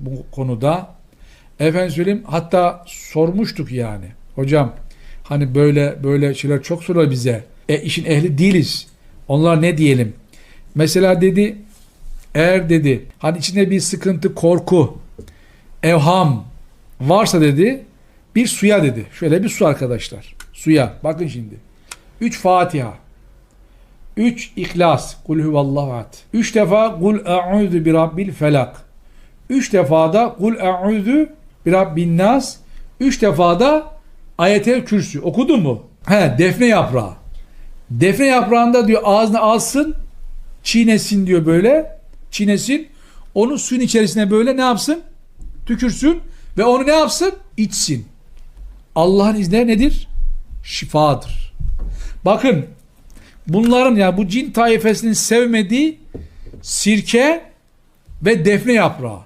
bu konuda. Efendim söyleyeyim hatta sormuştuk yani. Hocam hani böyle böyle şeyler çok soruyor bize. E işin ehli değiliz. Onlar ne diyelim? Mesela dedi eğer dedi hani içinde bir sıkıntı, korku, evham varsa dedi bir suya dedi. Şöyle bir su arkadaşlar. Suya. Bakın şimdi. 3 Fatiha. 3 İhlas. Kul huvallahu. 3 defa kul e'udhu bi rabbil felak. 3 defa da kul e'udhu bi rabbin nas. 3 defa da ayetel kürsü. Okudun mu? He, defne yaprağı. Defne yaprağında diyor ağzına alsın, çiğnesin diyor böyle. Çiğnesin. Onu suyun içerisine böyle ne yapsın? Tükürsün ve onu ne yapsın? İçsin. Allah'ın izniyle nedir? Şifadır. Bakın bunların ya bu cin taifesinin sevmediği sirke ve defne yaprağı.